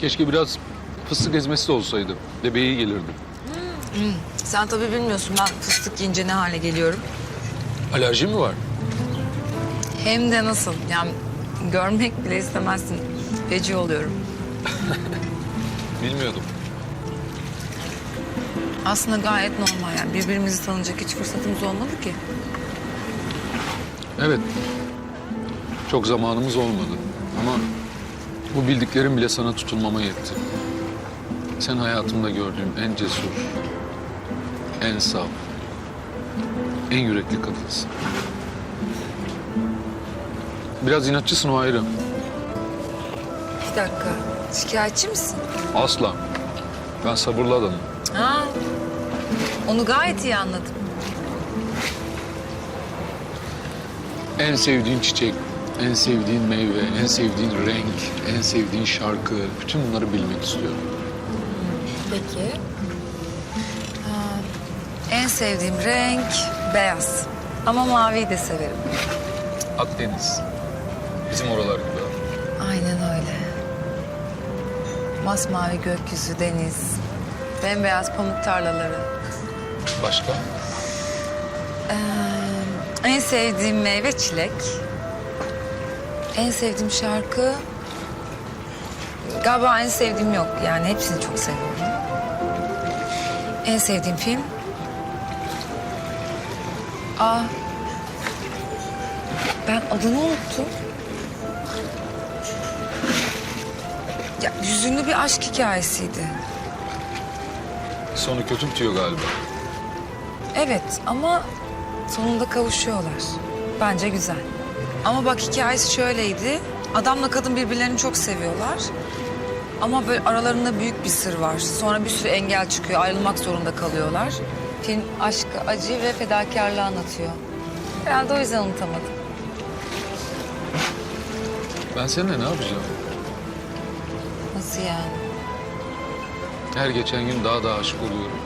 Keşke biraz fıstık ezmesi de olsaydı. Bebeğe iyi gelirdi. Sen tabii bilmiyorsun ben fıstık yiyince ne hale geliyorum. Alerji mi var? Hem de nasıl yani görmek bile istemezsin. Feci oluyorum. Bilmiyordum. Aslında gayet normal yani birbirimizi tanıyacak hiç fırsatımız olmadı ki. Evet. Çok zamanımız olmadı. Ama bu bildiklerim bile sana tutulmama yetti. Sen hayatımda gördüğüm en cesur, en saf, en yürekli kadınsın. Biraz inatçısın o ayrı. Bir dakika şikayetçi misin? Asla. Ben sabırlı adamım. Ha, onu gayet iyi anladım. En sevdiğin çiçek, en sevdiğin meyve, en sevdiğin renk, en sevdiğin şarkı. Bütün bunları bilmek istiyorum. Peki. Ha, en sevdiğim renk beyaz. Ama maviyi de severim. Akdeniz. Bizim oralar gibi. Aynen öyle. Masmavi gökyüzü, deniz, bembeyaz pamuk tarlaları. Başka? En sevdiğim meyve çilek. En sevdiğim şarkı... Galiba en sevdiğim yok. Yani hepsini çok seviyorum. En sevdiğim film... Aa... Ben adını unuttum. Ya hüzünlü bir aşk hikayesiydi. Sonu kötü bitiyor galiba. Evet ama sonunda kavuşuyorlar. Bence güzel. Ama bak hikayesi şöyleydi. Adamla kadın birbirlerini çok seviyorlar. Ama böyle aralarında büyük bir sır var. Sonra bir sürü engel çıkıyor. Ayrılmak zorunda kalıyorlar. Film aşkı, acı ve fedakarlığı anlatıyor. Herhalde o yüzden unutamadım. Ben seninle ne yapacağım? Nasıl yani? Her geçen gün daha da aşık oluyorum.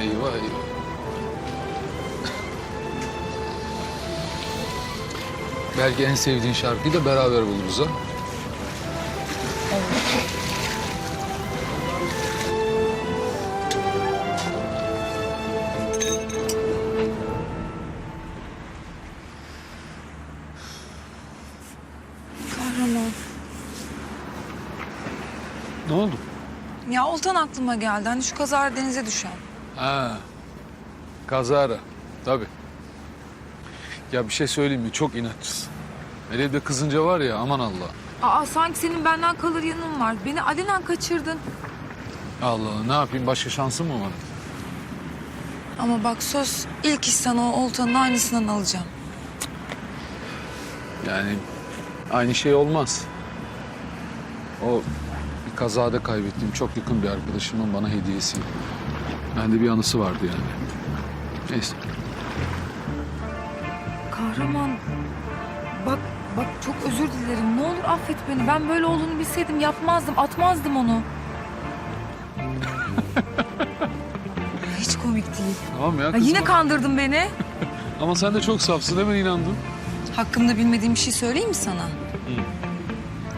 Eyvah eyvah. Belki en sevdiğin şarkıyı da beraber buluruz ha. Kahraman. Ne oldu? Ya Oltan aklıma geldi. Hani şu kazara denize düşen. Ha. Kazara. Tabii. Ya bir şey söyleyeyim mi? Çok inatçısın. Hele de kızınca var ya aman Allah. Aa sanki senin benden kalır yanın var. Beni alenen kaçırdın. Allah Allah ne yapayım başka şansım mı var? Ama bak söz ilk iş sana o oltanın aynısından alacağım. Yani aynı şey olmaz. O bir kazada kaybettiğim çok yakın bir arkadaşımın bana hediyesi. Bende bir anısı vardı yani. Neyse. Kahraman bak bak çok özür dilerim. Ne olur affet beni. Ben böyle olduğunu bilseydim yapmazdım, atmazdım onu. Hiç komik değil. Tamam ya Ya kızma. yine kandırdın beni. Ama sen de çok safsın hemen inandın. Hakkımda bilmediğim bir şey söyleyeyim mi sana?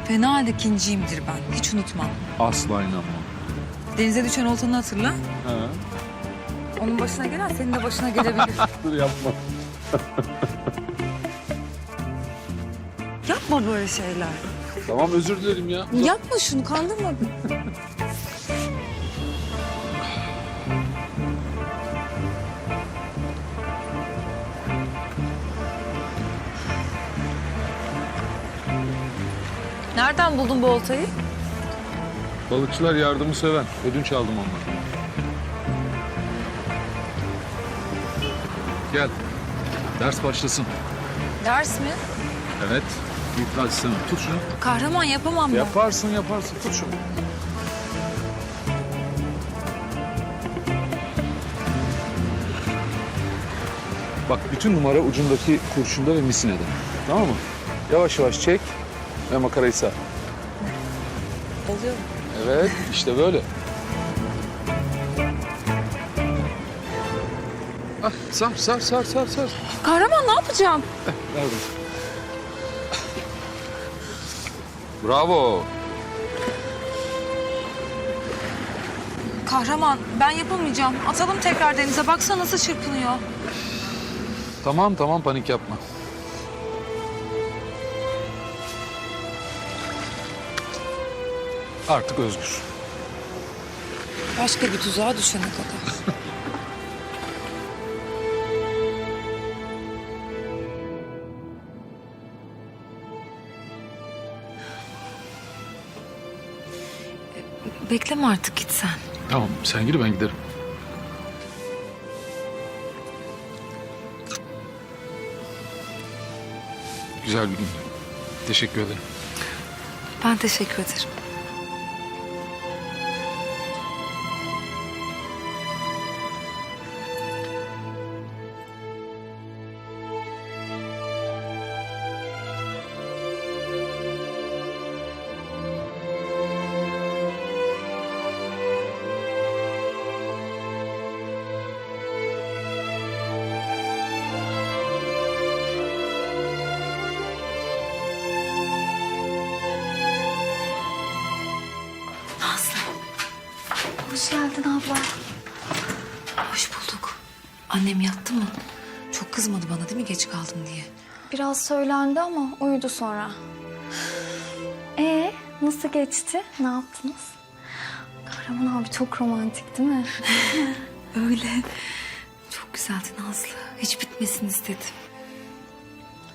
Fena halde ikinciyimdir ben. Hiç unutmam. Asla inanmam. Denize düşen oltanı hatırla. Ha. Onun başına gelen senin de başına gelebilir. Dur yapma. Yapma böyle şeyler. Tamam özür dilerim ya. Yapma şunu kandırma. Nereden buldun bu oltayı? Balıkçılar yardımı seven. Ödünç aldım ondan. Gel. Ders başlasın. Ders mi? Evet. İtiraz istemem. Tut şunu. Kahraman yapamam ben. Yaparsın yaparsın. Tut şunu. Bak bütün numara ucundaki kurşunda ve misinede. Tamam mı? Yavaş yavaş çek ve makarayı sar. Oluyor mu? Evet işte böyle. Ah, sar sar sar sar sar. Kahraman ne yapacağım? Ver bunu. Bravo. Kahraman ben yapamayacağım. Atalım tekrar denize. Baksana nasıl çırpınıyor. Tamam tamam panik yapma. Artık özgür. Başka bir tuzağa düşene kadar. Bekleme artık git sen. Tamam sen gir ben giderim. Güzel bir gündü. Teşekkür ederim. Ben teşekkür ederim. Annem yattı mı? Çok kızmadı bana değil mi geç kaldım diye. Biraz söylendi ama uyudu sonra. Ee, nasıl geçti? Ne yaptınız? Kahraman abi çok romantik değil mi? Öyle. Çok güzeldi Nazlı. Hiç bitmesin istedim.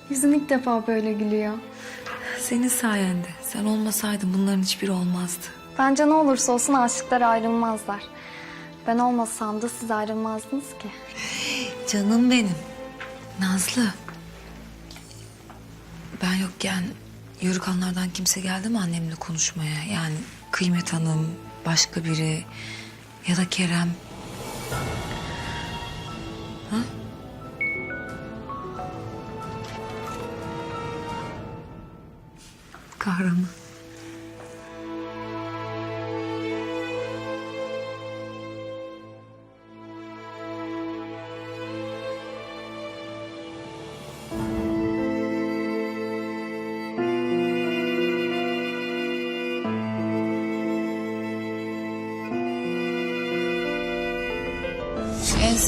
Yüzün ilk defa böyle gülüyor. Senin sayende. Sen olmasaydın bunların hiçbiri olmazdı. Bence ne olursa olsun aşıklar ayrılmazlar. Ben olmasam da siz ayrılmazdınız ki. Canım benim. Nazlı. Ben yokken Yörükanlardan kimse geldi mi annemle konuşmaya? Yani Kıymet Hanım, başka biri ya da Kerem. Ha? Kahraman.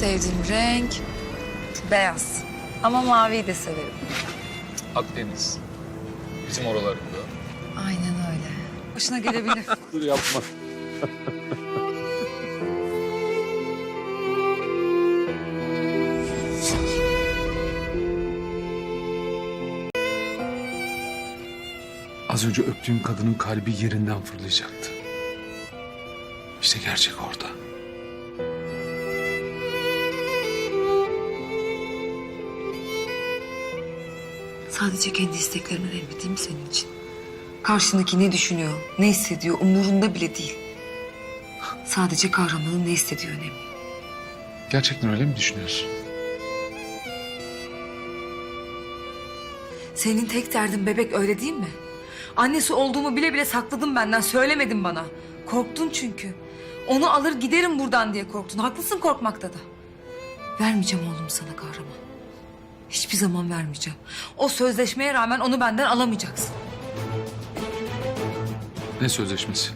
Sevdiğim renk beyaz. Ama maviyi de severim. Akdeniz. Bizim oralarda. Aynen öyle. Başına gelebilir. Dur yapma. Az önce öptüğüm kadının kalbi yerinden fırlayacaktı. İşte gerçek orada. Sadece kendi değil mi senin için? Karşındaki ne düşünüyor, ne hissediyor umurunda bile değil. Sadece kahramanın ne istediği önemli. Gerçekten öyle mi düşünüyorsun? Senin tek derdin bebek öyle değil mi? Annesi olduğumu bile bile sakladın benden, söylemedin bana. Korktun çünkü. Onu alır giderim buradan diye korktun. Haklısın korkmakta da. Vermeyeceğim oğlum sana kahraman. Hiçbir zaman vermeyeceğim. O sözleşmeye rağmen onu benden alamayacaksın. Ne sözleşmesi?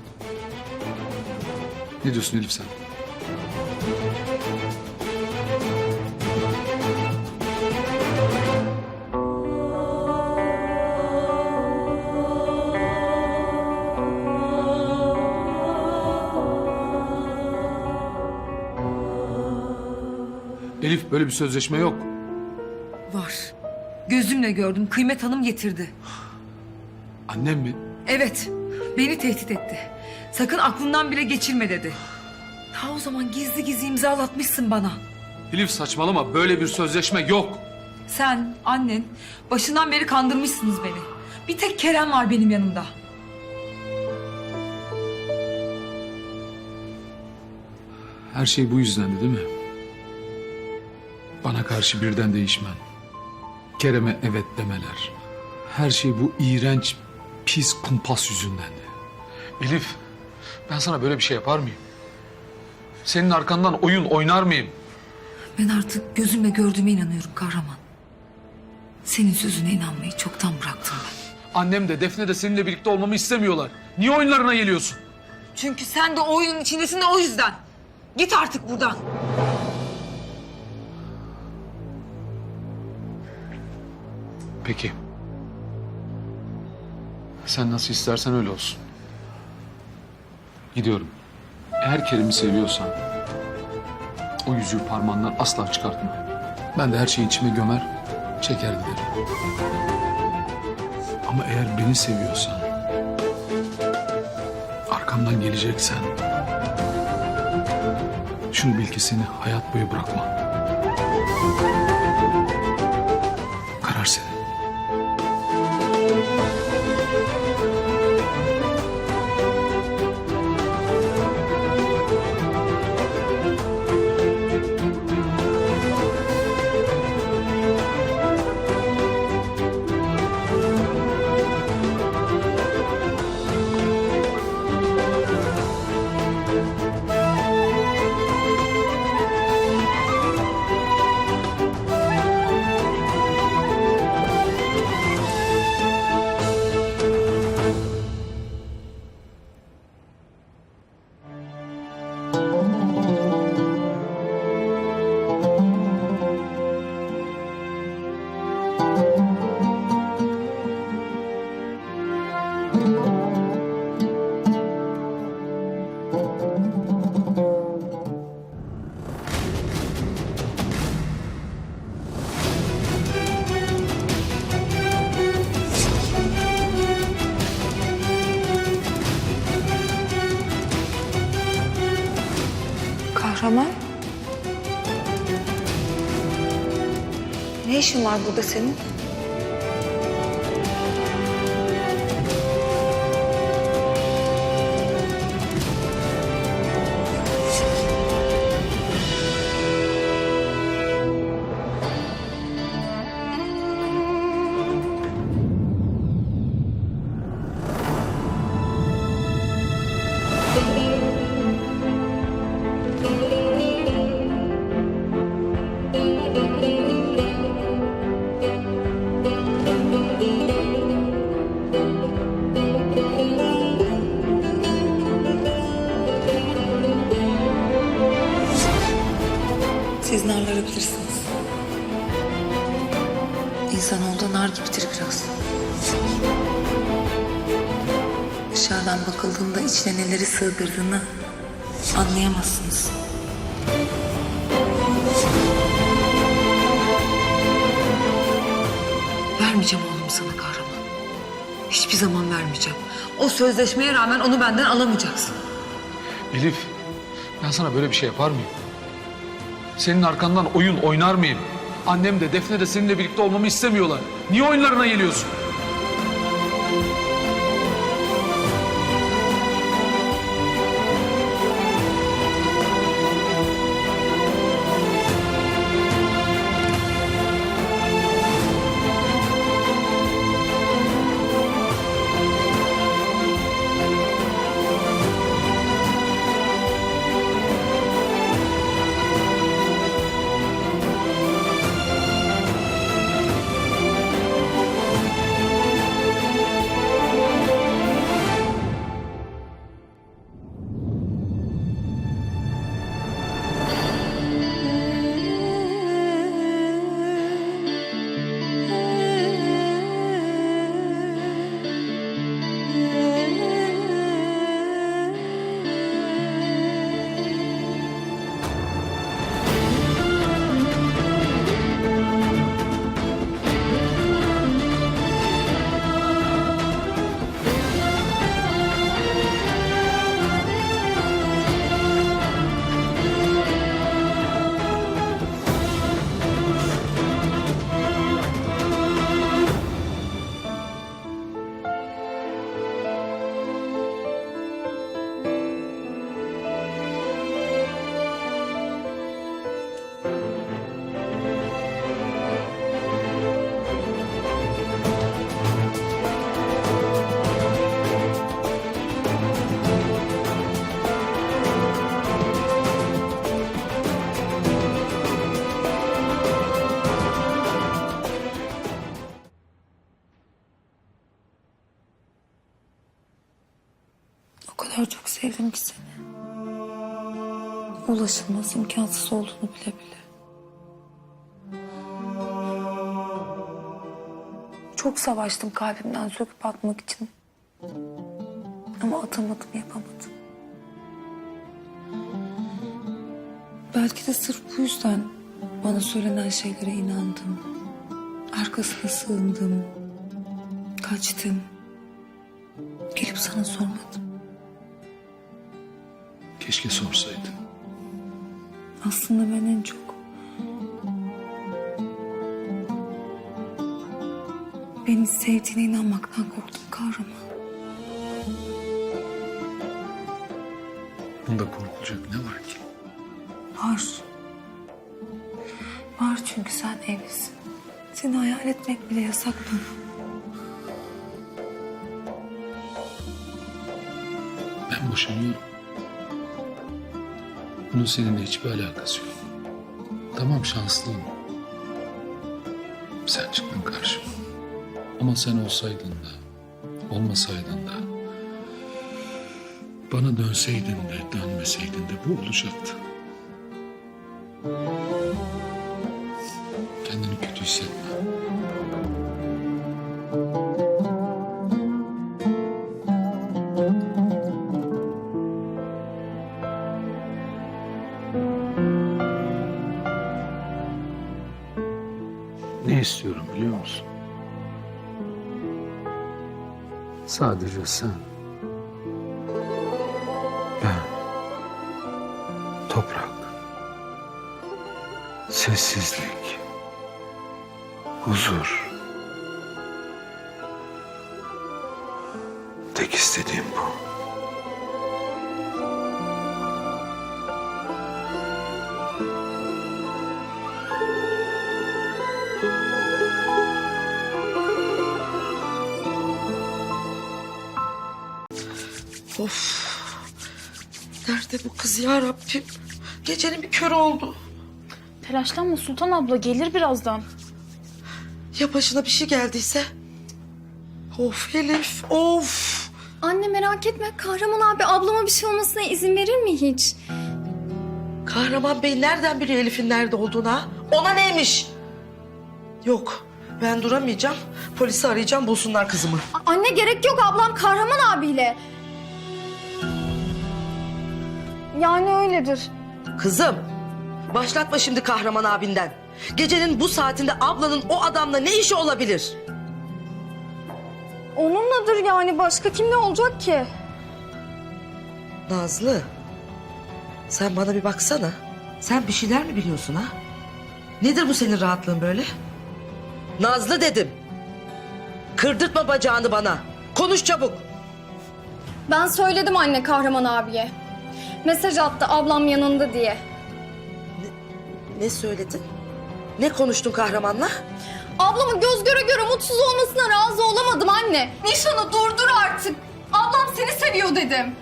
Ne diyorsun Elif sen? Elif böyle bir sözleşme yok. Gözümle gördüm. Kıymet Hanım getirdi. Annem mi? Evet. Beni tehdit etti. Sakın aklından bile geçirme dedi. Ta o zaman gizli gizli imzalatmışsın bana. Elif saçmalama böyle bir sözleşme yok. Sen, annen başından beri kandırmışsınız beni. Bir tek Kerem var benim yanımda. Her şey bu yüzdendi değil mi? Bana karşı birden değişmen. Kerem'e evet demeler. Her şey bu iğrenç, pis kumpas yüzündendi. Elif, ben sana böyle bir şey yapar mıyım? Senin arkandan oyun oynar mıyım? Ben artık gözümle gördüğüme inanıyorum kahraman. Senin sözüne inanmayı çoktan bıraktım ben. Annem de Defne de seninle birlikte olmamı istemiyorlar. Niye oyunlarına geliyorsun? Çünkü sen de oyunun içindesin de o yüzden. Git artık buradan. Peki. Sen nasıl istersen öyle olsun. Gidiyorum. Eğer Kerim'i seviyorsan o yüzüğü parmağından asla çıkartma. Ben de her şeyi içime gömer, çeker giderim. Ama eğer beni seviyorsan, arkamdan geleceksen, şunu bil ki seni hayat boyu bırakmam. Karar senin. İşin var burada senin? Bakıldığında içine neleri sığdırdığını anlayamazsınız. Vermeyeceğim oğlum sana kahraman. Hiçbir zaman vermeyeceğim. O sözleşmeye rağmen onu benden alamayacaksın. Elif, ben sana böyle bir şey yapar mıyım? Senin arkandan oyun oynar mıyım? Annem de Defne de seninle birlikte olmamı istemiyorlar. Niye oyunlarına geliyorsun? Ulaşılmaz imkansız olduğunu bile bile. Çok savaştım kalbimden söküp atmak için. Ama atamadım, yapamadım. Belki de sırf bu yüzden bana söylenen şeylere inandım. Arkasına sığındım. Kaçtım. Gelip sana sormadım. Keşke sorsaydın. Aslında ben en çok... Beni sevdiğine inanmaktan korktum kahraman. Bunda korkulacak ne var ki? Var. Var çünkü sen evlisin. Seni hayal etmek bile yasak bana. Ben boşanıyorum. Bunun seninle hiçbir alakası yok. Tamam şanslıyım. Sen çıktın karşıma. Ama sen olsaydın da, olmasaydın da... ...bana dönseydin de, dönmeseydin de bu olacaktı. Toprak. Sessizlik. Huzur. Tek istediğim bu. Of. Nerede bu kız ya Rabbim? Gecenin bir körü oldu. Telaşlanma Sultan abla gelir birazdan. Ya başına bir şey geldiyse? Of Elif, of. Anne merak etme Kahraman abi ablama bir şey olmasına izin verir mi hiç? Kahraman Bey nereden biliyor Elif'in nerede olduğunu ha? Ona neymiş? Yok, ben duramayacağım. Polisi arayacağım, bulsunlar kızımı. A- Anne gerek yok ablam Kahraman abiyle. Yani öyledir. Kızım, başlatma şimdi kahraman abinden. Gecenin bu saatinde ablanın o adamla ne işi olabilir? Onunladır yani başka kimle olacak ki? Nazlı, sen bana bir baksana. Sen bir şeyler mi biliyorsun ha? Nedir bu senin rahatlığın böyle? Nazlı dedim. Kırdırtma bacağını bana. Konuş çabuk. Ben söyledim anne Kahraman abiye. Mesaj attı ablam yanında diye. Ne söyledin? Ne konuştun kahramanla? Ablamın göz göre göre mutsuz olmasına razı olamadım anne. Nişanı durdur artık. Ablam seni seviyor dedim.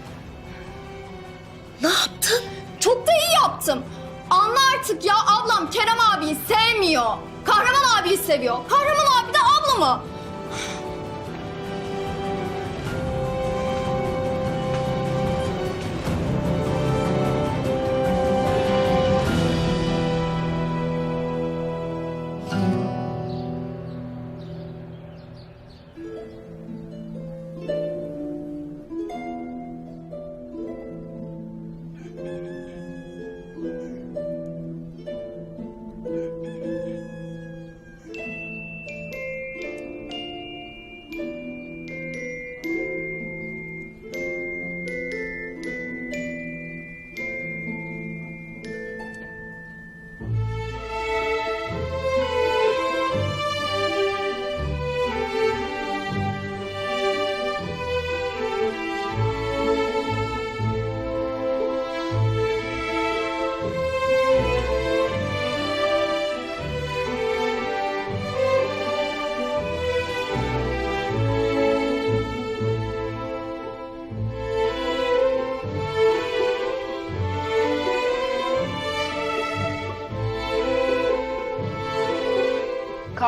Ne yaptın? Çok da iyi yaptım. Anla artık ya ablam Kerem abiyi sevmiyor. Kahraman abiyi seviyor. Kahraman abi de ablamı.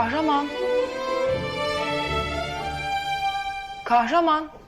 Kahraman. Kahraman.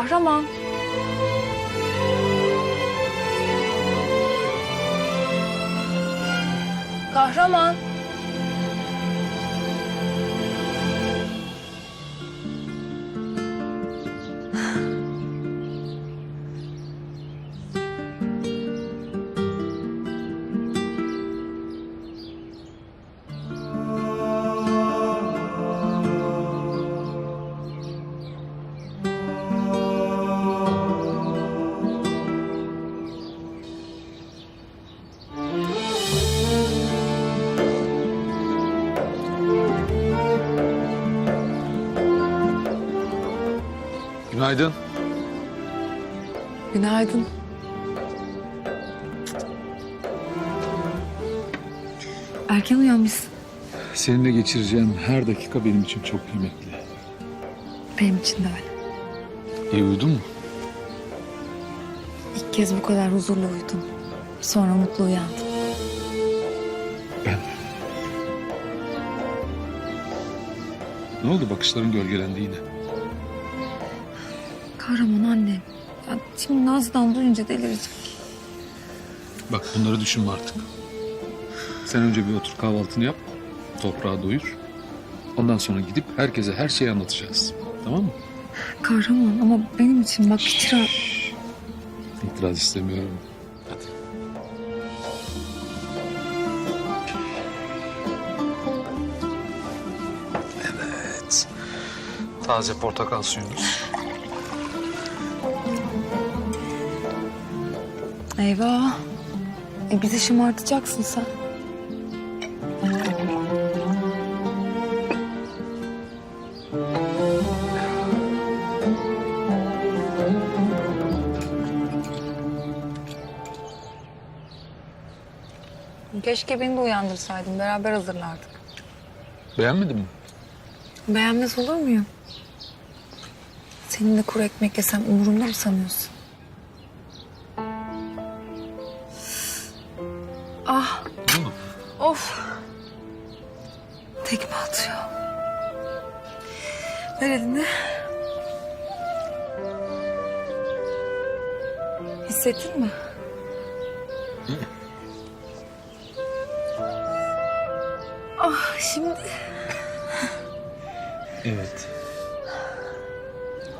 考上吗？考上吗？Günaydın. Günaydın. Erken uyanmışsın. Seninle geçireceğim her dakika benim için çok kıymetli. Benim için de öyle. İyi uyudun mu? İlk kez bu kadar huzurlu uyudum. Sonra mutlu uyandım. Ben. Ne oldu bakışların gölgelendi yine? Kahraman annem. Ya şimdi Naz'dan duyunca delirecek. Bak bunları düşünme artık. Sen önce bir otur kahvaltını yap. Toprağa doyur. Ondan sonra gidip herkese her şeyi anlatacağız. Tamam mı? Kahraman ama benim için bak hiç rahat... İtiraz istemiyorum. Hadi. Evet. Taze portakal suyumuz. Eyvah. E bizi şımartacaksın sen. Keşke beni de uyandırsaydın. Beraber hazırlardık. Beğenmedin mi? Beğenmez olur muyum? Seninle kuru ekmek yesem umurumda mı sanıyorsun? Hissettin mi? Ah, şimdi... Evet.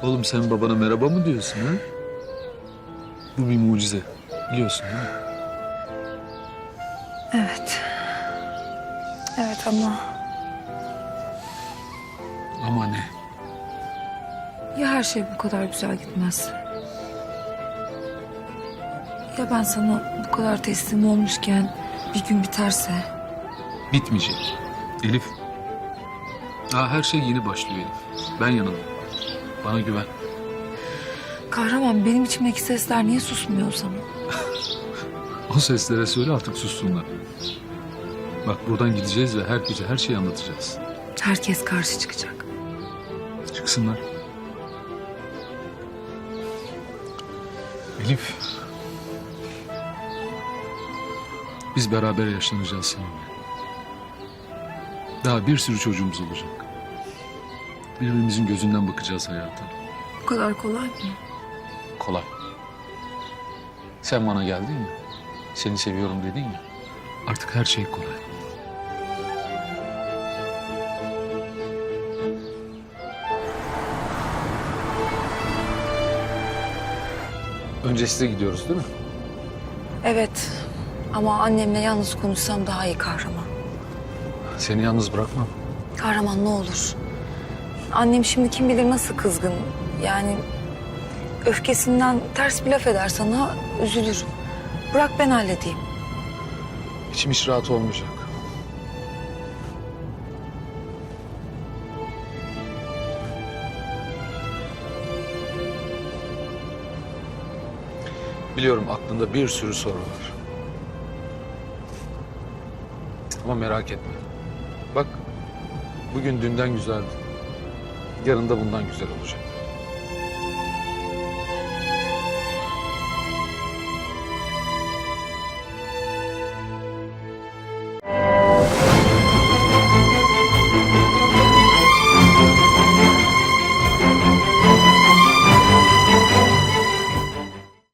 Oğlum sen babana merhaba mı diyorsun ha? Bu bir mucize. Biliyorsun değil mi? Evet. Evet ama Ama ne? ya her şey bu kadar güzel gitmez. Ya ben sana bu kadar teslim olmuşken bir gün biterse? Bitmeyecek. Elif. Daha her şey yeni başlıyor Elif. Ben yanındayım. Bana güven. Kahraman benim içimdeki sesler niye susmuyor o zaman? O seslere söyle artık sussunlar. Bak buradan gideceğiz ve herkese her şeyi anlatacağız. Herkes karşı çıkacak. Çıksınlar. Elif. Biz beraber yaşlanacağız seninle. Daha bir sürü çocuğumuz olacak. Birbirimizin gözünden bakacağız hayata. Bu kadar kolay mı? Kolay. Sen bana geldin mi? Seni seviyorum dedin ya. Artık her şey kolay. Önce size gidiyoruz değil mi? Evet ama annemle yalnız konuşsam daha iyi kahraman. Seni yalnız bırakmam. Kahraman ne olur. Annem şimdi kim bilir nasıl kızgın. Yani öfkesinden ters bir laf eder sana üzülürüm. Bırak ben halledeyim. İçim hiç rahat olmayacak. Biliyorum aklında bir sürü soru var. Ama merak etme. Bak bugün dünden güzeldi. Yarın da bundan güzel olacak.